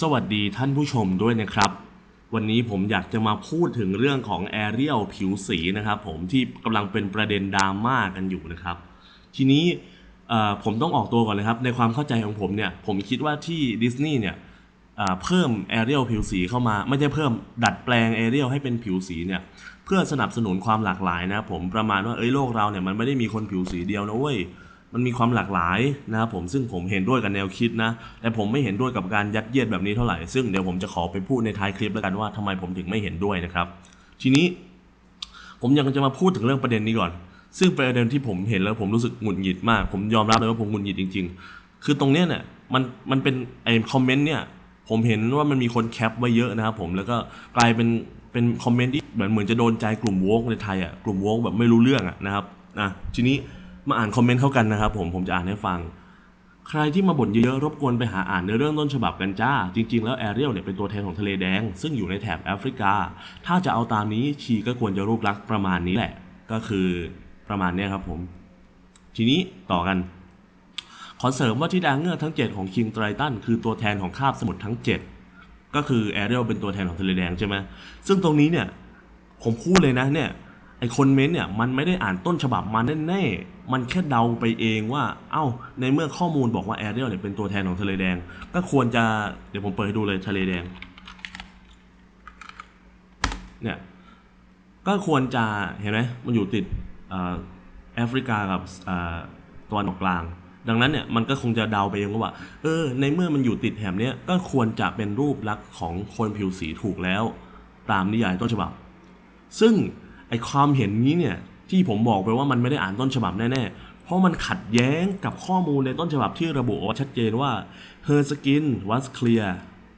สวัสดีท่านผู้ชมด้วยนะครับ วันนี้ผมอยากจะมาพูดถึงเรื่องของแอเรียลผิวสีนะครับผมที่กำลังเป็นประเด็นดราม่ากันอยู่นะครับ ทีนี้ผมต้องออกตัวก่อนเลยครับ ในความเข้าใจของผมเนี่ย ผมคิดว่าที่ดิสนีย์เนี่ยเพิ่มแอเรียลผิวสีเข้ามา ไม่ใช่เพิ่มดัดแปลงแอเรียลให้เป็นผิวสีเนี่ย เพื่อสนับสนุนความหลากหลายนะครับผมประมาณว่าเอ้ยโลกเราเนี่ยมันไม่ได้มีคนผิวสีเดียวนะเว้ย มันมีความหลากหลายนะครับผมซึ่งผมเห็นด้วยกับแนวคิดนะ แต่ผมไม่เห็นด้วยกับการยัดเยียดแบบนี้เท่าไหร่ ซึ่งเดี๋ยวผมจะขอไปพูดในท้ายคลิปแล้วกันว่าทำไมผมถึงไม่เห็นด้วยนะครับ ทีนี้ผมยากจะมาพูดถึงเรื่องประเด็นนี้ก่อน ซึ่งประเด็นที่ผมเห็นแล้วผมรู้สึกหงุดหงิดมาก ผมยอมรับเลยว่าผมหงุดหงิดจริง ๆ คือตรงเนี้ยเนี่ยมันมันเป็นไอ้คอมเมนต์เนี่ยผมเห็นว่ามันมีคนแคปไว้เยอะนะครับผมแล้วก็กลายเป็นเป็นคอมเมนต์ที่เหมือนเหมือนจะโดนใจกลุ่มวกในไทยอะกลุ่มวกแบบไม่รู้เรื่องอะนะครับอะทีนี้ มาอ่านคอมเมนต์เข้ากันนะครับผมผมจะอ่านให้ฟัง ใครที่มาบ่นเยอะๆรบกวนไปหาอ่านเนื้อเรื่องต้นฉบับกันจ้า จริง ๆ แล้วแอเรียลเนี่ยเป็นตัวแทนของทะเลแดง ซึ่งอยู่ในแถบแอฟริกา ถ้าจะเอาตามนี้ชีก็ควรจะรูปลักษณ์ประมาณนี้แหละ ก็คือประมาณนี้ครับผม ทีนี้ต่อกันขอเสริมว่าที่ดางเงือกทั้ง 7 ของคิงไตรตันคือตัวแทนของคาบสมุทรทั้ง 7 ก็คือแอเรียลเป็นตัวแทนของทะเลแดงใช่ไหมซึ่งตรงนี้เนี่ยผมพูดเลยนะเนี่ย ไอคนเม้นต์เนี่ยมันไม่ได้อ่านต้นฉบับมาแน่ๆ มันแค่เดาไปเองว่า เอ้า ในเมื่อข้อมูลบอกว่าแอเรียลเนี่ยเป็นตัวแทนของทะเลแดง ก็ควรจะ เดี๋ยวผมเปิดให้ดูเลยทะเลแดง เนี่ย ก็ควรจะ เห็นไหม มันอยู่ติดอ่อแอฟริกากับอ่อตะวันออกกลาง ดังนั้นเนี่ย มันก็คงจะเดาไปเองว่า เออ ในเมื่อมันอยู่ติดแถบเนี้ย ก็ควรจะเป็นรูปลักษณ์ของคนผิวสีถูกแล้ว ตามนิยายต้นฉบับ ซึ่ง ไอความเห็นนี้เนี่ยที่ผมบอกไปว่ามันไม่ได้อ่านต้นฉบับแน่ๆ เพราะมันขัดแย้งกับข้อมูลในต้นฉบับที่ระบุเอาชัดเจนว่า her skin was clear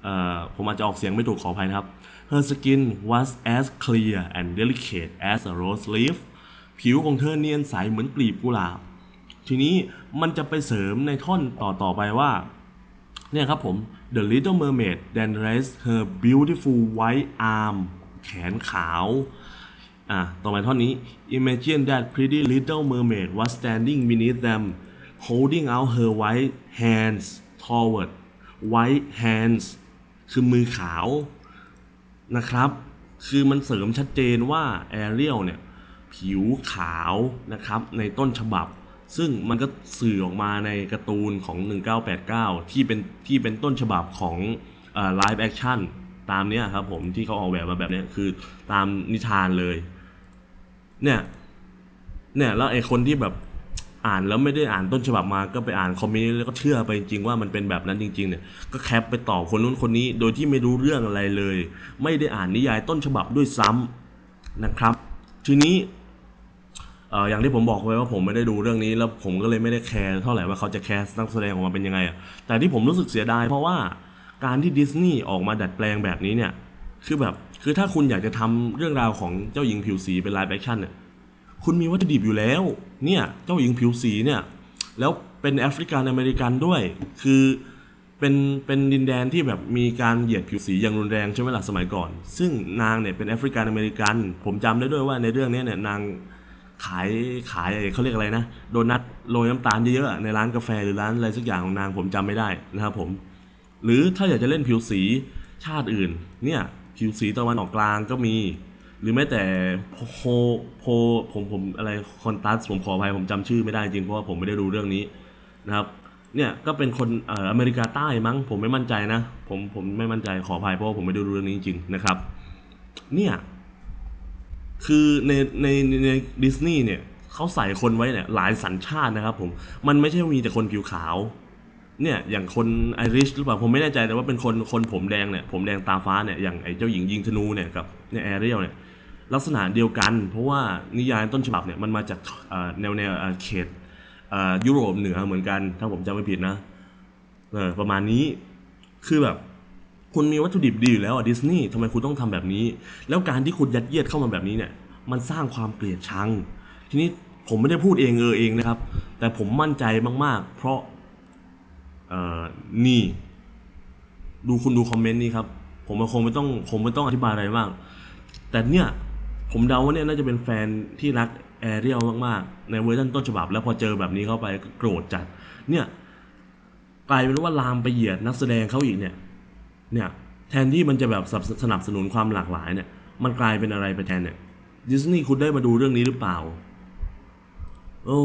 เอ่อผมอาจจะออกเสียงไม่ถูกขออภัยนะครับ her skin was as clear and delicate as a rose leaf ผิวของเธอเนียนใสเหมือนกลีบกุหลาบ ทีนี้มันจะไปเสริมในท่อนต่อต่อไปว่า เนี่ยครับผม The Little Mermaid then raised her beautiful white arm แขนขาว อะต่อไปท่อนนี้ Imagine that pretty little mermaid was standing beneath them holding out her white hands toward white hands คือมือขาวนะครับ คือมันเสริมชัดเจนว่าแอเรียลเนี่ย ผิวขาวนะครับ ในต้นฉบับ ซึ่งมันก็สื่อออกมาในการ์ตูนของ 1989 ที่เป็นที่เป็นต้นฉบับของไลฟ์แอคชั่นตามเนี้ยครับผมที่เขาออกแบบมาแบบเนี้ยคือตามนิทานเลย เนี่ย เนี่ยแล้วไอ้คนที่แบบอ่านแล้วไม่ได้อ่านต้นฉบับมาก็ไปอ่านคอมเมนต์แล้วก็เชื่อไปจริงว่ามันเป็นแบบนั้นจริง ๆ เนี่ย ก็แคปไปต่อคนนู้นคนนี้ โดยที่ไม่รู้เรื่องอะไรเลย ไม่ได้อ่านนิยายต้นฉบับด้วยซ้ำนะครับ ทีนี้เอ่ออย่างที่ผมบอกไว้ว่าผมไม่ได้ดูเรื่องนี้แล้วผมก็เลยไม่ได้แคร์เท่าไหร่ว่าเขาจะแคสนักแสดงออกมาเป็นยังไงอะแต่ที่ผมรู้สึกเสียดายเพราะว่าการที่ดิสนีย์ออกมาดัดแปลงแบบนี้เนี่ย คือแบบ คือถ้าคุณอยากจะทำเรื่องราวของเจ้าหญิงผิวสีเป็นไลฟ์แอคชั่นเนี่ย คุณมีวัตถุดิบอยู่แล้ว เนี่ย เจ้าหญิงผิวสีเนี่ย แล้วเป็นแอฟริกันอเมริกันด้วย คือเป็นเป็นดินแดนที่แบบมีการเหยียดผิวสีอย่างรุนแรงใช่ไหมล่ะสมัยก่อน ซึ่งนางเนี่ยเป็นแอฟริกันอเมริกัน ผมจำได้ด้วยว่าในเรื่องนี้เนี่ยนางขายขายเขาเรียกอะไรนะ โดนัทโรยน้ำตาลเยอะๆในร้านกาแฟหรือร้านอะไรสักอย่างของนางผมจำไม่ได้นะครับผม หรือถ้าอยากจะเล่นผิวสีชาติอื่นเนี่ย ผิวสีตะวันออกกลางก็มี หรือแม้แต่โพโพผมผมอะไรคอนตัสผมขออภัยผมจำชื่อไม่ได้จริงเพราะว่าผมไม่ได้ดูเรื่องนี้นะครับเนี่ยก็เป็นคนเอ่ออเมริกาใต้มั้งผมไม่มั่นใจนะ ผมผมไม่มั่นใจขออภัยเพราะว่าผมไม่ได้ดูเรื่องนี้จริงนะครับ เนี่ยคือในในในในดิสนีย์เนี่ยเขาใส่คนไว้เนี่ยหลายสัญชาตินะครับผมมันไม่ใช่มีแต่คนผิวขาว เนี่ยอย่างคนไอริชหรือเปล่าผมไม่แน่ใจแต่ว่าเป็นคนคนผมแดงเนี่ยผมแดงตาฟ้าเนี่ยอย่างไอเจ้าหญิงยิงธนูเนี่ยกับเนี่ยแอเรียลเนี่ยลักษณะเดียวกัน เพราะว่านิยายต้นฉบับเนี่ยมันมาจากแนวแนวเขตยุโรปเหนือเหมือนกัน ถ้าผมจำไม่ผิดนะเออประมาณนี้คือแบบคุณมีวัตถุดิบดีอยู่แล้วอะดิสนีย์ทำไมคุณต้องทำแบบนี้ แล้วการที่คุณยัดเยียดเข้ามาแบบนี้เนี่ย มันสร้างความเกลียดชัง ทีนี้ผมไม่ได้พูดเองเออเองนะครับ แต่ผมมั่นใจมากๆ เพราะ อ่อนี่ ดูคุณดูคอมเมนต์นี้ครับ ผมคงไม่ต้องผมไม่ต้องอธิบายอะไรมาก แต่เนี่ยผมเดาว่าเนี่ยน่าจะเป็นแฟนที่รักแอเรียลมากๆ ในเวอร์ชันต้นฉบับ แล้วพอเจอแบบนี้เข้าไปก็โกรธจัด เนี่ยกลายเป็นว่าลามไปเหยียดนักแสดงเขาอีกเนี่ย เนี่ยแทนที่มันจะแบบสนับสนุนความหลากหลายเนี่ย มันกลายเป็นอะไรไปแทนเนี่ยดิสนีย์คุณได้มาดูเรื่องนี้หรือเปล่า โอ้